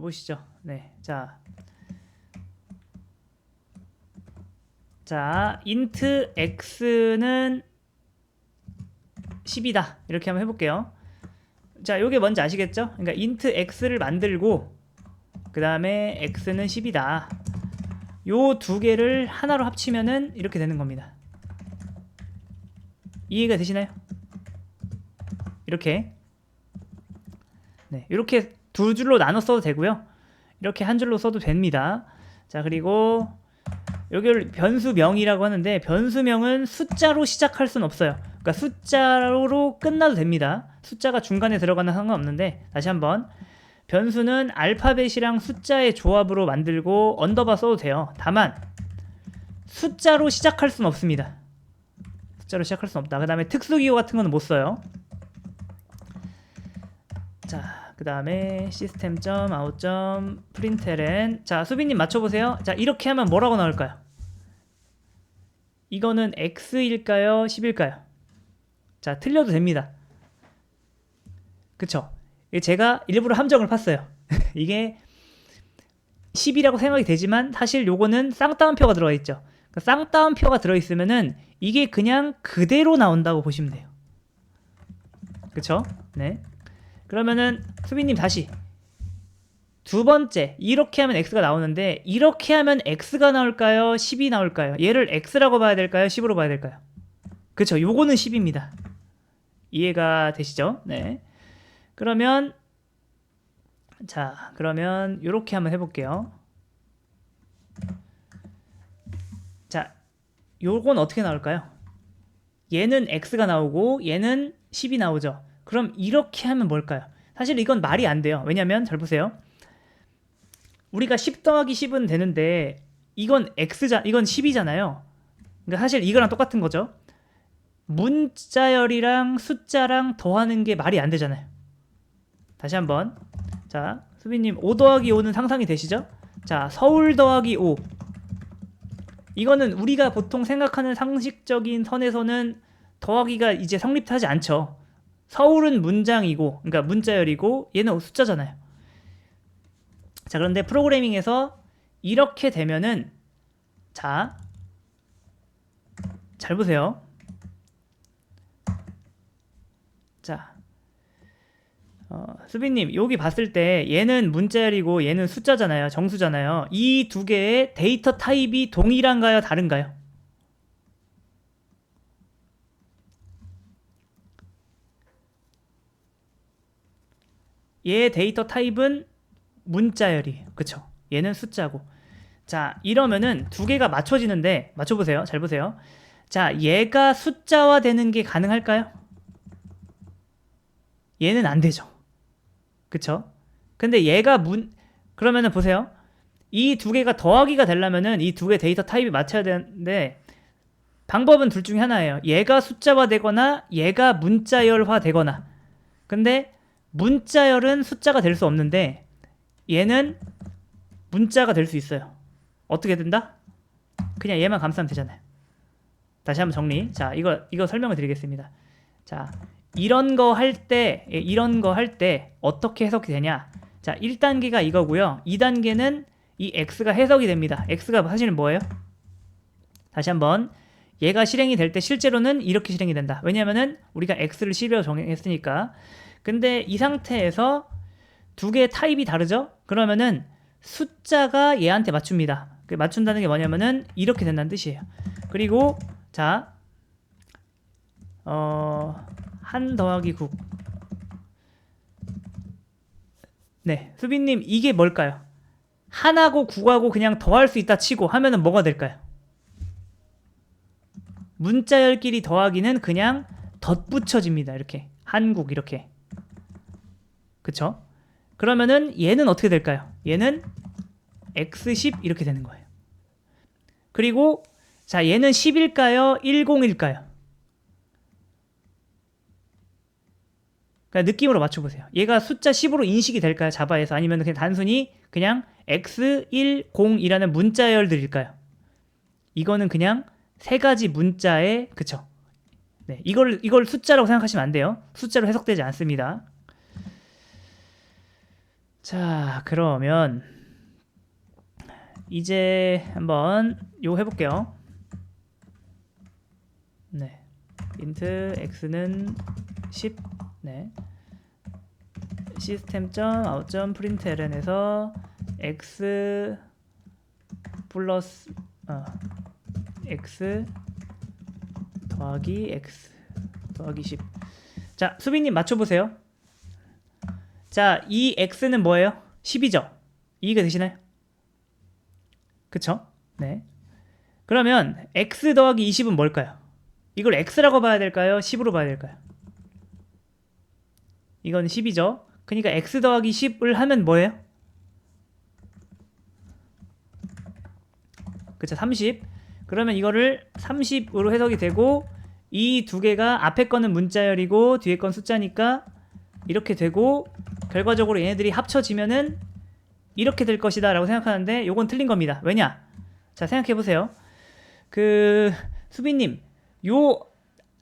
보시죠. 네, 자, 자, int x는 10이다. 이렇게 한번 해볼게요. 자, 요게 뭔지 아시겠죠? 그러니까 int x를 만들고 그 다음에 x는 10이다. 요 두 개를 하나로 합치면은 이렇게 되는 겁니다. 이해가 되시나요? 이렇게 네, 이렇게 두 줄로 나눠 써도 되고요. 이렇게 한 줄로 써도 됩니다. 자, 그리고 여기를 변수명이라고 하는데 변수명은 숫자로 시작할 수는 없어요. 그러니까 숫자로 끝나도 됩니다. 숫자가 중간에 들어가는 상관없는데 다시 한번 변수는 알파벳이랑 숫자의 조합으로 만들고 언더바 써도 돼요. 다만 숫자로 시작할 수는 없습니다. 숫자로 시작할 수는 없다. 그 다음에 특수기호 같은 거는 못 써요. 자, 그 다음에 시스템 점 아웃 점 프린트LN 자, 수빈님 맞춰보세요. 자, 이렇게 하면 뭐라고 나올까요? 이거는 x일까요? 10일까요? 자, 틀려도 됩니다. 그쵸? 제가 일부러 함정을 팠어요. 이게 10이라고 생각이 되지만 사실 요거는 쌍따옴표가 들어가 있죠. 그 쌍따옴표가 들어있으면은 이게 그냥 그대로 나온다고 보시면 돼요. 그쵸? 네. 그러면은 수빈님 다시 두 번째 이렇게 하면 x가 나오는데 이렇게 하면 x가 나올까요? 10이 나올까요? 얘를 x라고 봐야 될까요? 10으로 봐야 될까요? 그쵸 요거는 10입니다 이해가 되시죠? 네 그러면 자 그러면 이렇게 한번 해볼게요 자 요건 어떻게 나올까요? 얘는 x가 나오고 얘는 10이 나오죠 그럼 이렇게 하면 뭘까요? 사실 이건 말이 안 돼요. 왜냐면 잘 보세요. 우리가 10 더하기 10은 되는데 이건 x자 이건 10이잖아요. 그러니까 사실 이거랑 똑같은 거죠. 문자열이랑 숫자랑 더하는 게 말이 안 되잖아요. 다시 한번. 자, 수빈님 5 더하기 5는 상상이 되시죠? 자, 서울 더하기 5. 이거는 우리가 보통 생각하는 상식적인 선에서는 더하기가 이제 성립하지 않죠. 서울은 문장이고, 그러니까 문자열이고, 얘는 숫자잖아요. 자, 그런데 프로그래밍에서 이렇게 되면은, 자, 잘 보세요. 자, 어, 수빈님, 여기 봤을 때 얘는 문자열이고 얘는 숫자잖아요. 정수잖아요. 이 두 개의 데이터 타입이 동일한가요? 다른가요? 얘 데이터 타입은 문자열이에요. 그쵸? 얘는 숫자고. 자, 이러면은 두 개가 맞춰지는데, 맞춰보세요. 잘 보세요. 자, 얘가 숫자화 되는 게 가능할까요? 얘는 안 되죠. 그쵸? 근데 얘가 문, 그러면은 보세요. 이 두 개가 더하기가 되려면은 이 두 개 데이터 타입이 맞춰야 되는데, 방법은 둘 중에 하나예요. 얘가 숫자화 되거나, 얘가 문자열화 되거나. 근데 문자열은 숫자가 될 수 없는데 얘는 문자가 될 수 있어요. 어떻게 된다? 그냥 얘만 감싸면 되잖아요. 다시 한번 정리. 자, 이거 이거 설명을 드리겠습니다. 자, 이런 거 할때 예, 이런 거 할 때 어떻게 해석이 되냐? 자, 1단계가 이거고요. 2단계는 이 x가 해석이 됩니다. x가 사실은 뭐예요? 다시 한번 얘가 실행이 될 때 실제로는 이렇게 실행이 된다. 왜냐면은 우리가 x를 10이라고 정했으니까 근데 이 상태에서 두 개의 타입이 다르죠? 그러면은 숫자가 얘한테 맞춥니다. 그 맞춘다는 게 뭐냐면은 이렇게 된다는 뜻이에요. 그리고 자, 어, 한 더하기 9. 네, 수빈님 이게 뭘까요? 한하고 9하고 그냥 더할 수 있다 치고 하면은 뭐가 될까요? 문자열끼리 더하기는 그냥 덧붙여집니다. 이렇게 한국 이렇게 그쵸? 그러면은 얘는 어떻게 될까요? 얘는 x10 이렇게 되는 거예요. 그리고 자 얘는 10일까요? 10일까요? 그러니까 느낌으로 맞춰보세요. 얘가 숫자 10으로 인식이 될까요? 자바에서 아니면 그냥 단순히 그냥 x10이라는 문자열들일까요? 이거는 그냥 세 가지 문자의 그쵸? 네, 이걸 이걸 숫자라고 생각하시면 안 돼요. 숫자로 해석되지 않습니다. 자, 그러면 이제 한번 요 해볼게요. 네, int x는 10. 네, system.out.println에서 x 플러스 어, x 더하기 x 더하기 10. 자, 수빈님 맞춰 보세요. 자, 이 x는 뭐예요? 10이죠? 이해가 되시나요? 그쵸? 네. 그러면 x 더하기 20은 뭘까요? 이걸 x라고 봐야 될까요? 10으로 봐야 될까요? 이건 10이죠? 그러니까 x 더하기 10을 하면 뭐예요? 그쵸 30 그러면 이거를 30으로 해석이 되고 이 두 개가 앞에 거는 문자열이고 뒤에 건 숫자니까 이렇게 되고 결과적으로 얘네들이 합쳐지면은 이렇게 될 것이다 라고 생각하는데 요건 틀린 겁니다. 왜냐? 자 생각해 보세요. 그 수빈님 요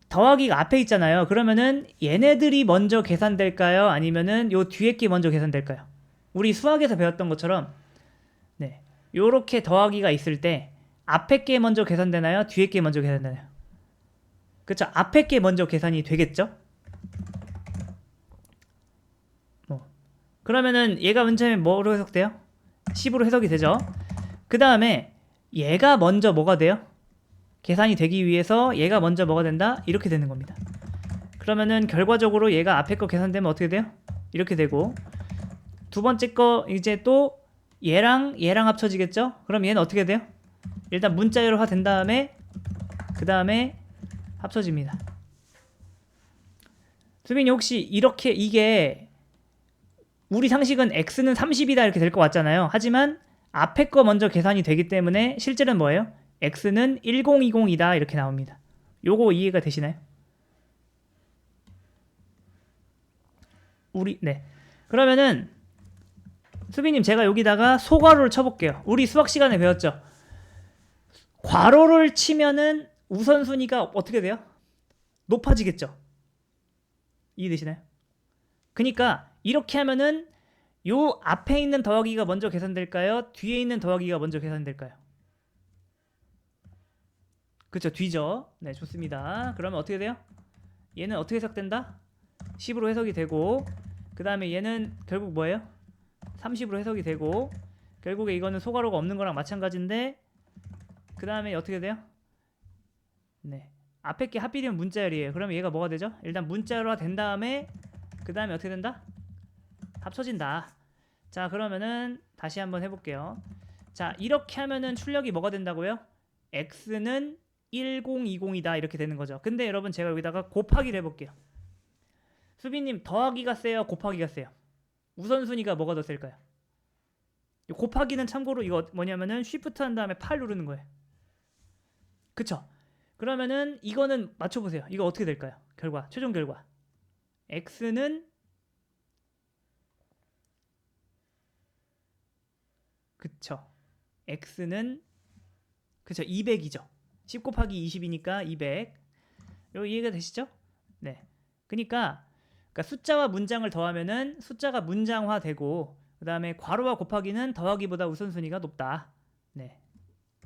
더하기가 앞에 있잖아요. 그러면은 얘네들이 먼저 계산될까요? 아니면은 요 뒤에 게 먼저 계산될까요? 우리 수학에서 배웠던 것처럼 네 요렇게 더하기가 있을 때 앞에 게 먼저 계산되나요? 뒤에 게 먼저 계산되나요? 그쵸? 앞에 게 먼저 계산이 되겠죠 그러면은 얘가 맨 처음에 뭐로 해석돼요 10으로 해석이 되죠 그 다음에 얘가 먼저 뭐가 돼요 계산이 되기 위해서 얘가 먼저 뭐가 된다? 이렇게 되는 겁니다. 그러면은 결과적으로 얘가 앞에 거 계산되면 어떻게 돼요? 이렇게 되고 두 번째 거 이제 또 얘랑 얘랑 합쳐지겠죠? 그럼 얘는 어떻게 돼요? 일단 문자열화 된 다음에 그 다음에 합쳐집니다. 수빈이 혹시 이렇게 이게 우리 상식은 x는 30이다 이렇게 될 것 같잖아요. 하지만 앞에 거 먼저 계산이 되기 때문에 실제는 뭐예요? x는 1020이다 이렇게 나옵니다. 요거 이해가 되시나요? 우리 네. 그러면은 수빈님 제가 여기다가 소괄호를 쳐볼게요. 우리 수학 시간에 배웠죠. 괄호를 치면은 우선순위가 어떻게 돼요? 높아지겠죠. 이해되시나요? 그러니까 이렇게 하면은 요 앞에 있는 더하기가 먼저 계산될까요? 뒤에 있는 더하기가 먼저 계산될까요? 그쵸 뒤죠? 네 좋습니다. 그러면 어떻게 돼요? 얘는 어떻게 해석된다? 10으로 해석이 되고 그 다음에 얘는 결국 뭐예요? 30으로 해석이 되고 결국에 이거는 소괄호가 없는 거랑 마찬가지인데 그 다음에 어떻게 돼요? 네 앞에 게 하필이면 문자열이에요. 그러면 얘가 뭐가 되죠? 일단 문자열화 된 다음에 그 다음에 어떻게 된다 합쳐진다 자 그러면은 다시 한번 해볼게요 자 이렇게 하면은 출력이 뭐가 된다고요 x는 1020이다 이렇게 되는 거죠. 근데 여러분 제가 여기다가 곱하기를 해볼게요. 수빈님 더하기가 세요, 곱하기가 세요. 우선순위가 뭐가 더 셀까요? 이 곱하기는 참고로 이거 뭐냐면은 쉬프트 한 다음에 8 누르는 거예요. 그쵸? 그러면은 이거는 맞춰보세요. 이거 어떻게 될까요? 결과 최종 결과 x는 그쵸? x는 그쵸 200이죠. 10 곱하기 20이니까 200. 요 이해가 되시죠? 네. 그러니까, 그러니까 숫자와 문장을 더하면은 숫자가 문장화되고 그다음에 괄호와 곱하기는 더하기보다 우선순위가 높다. 네.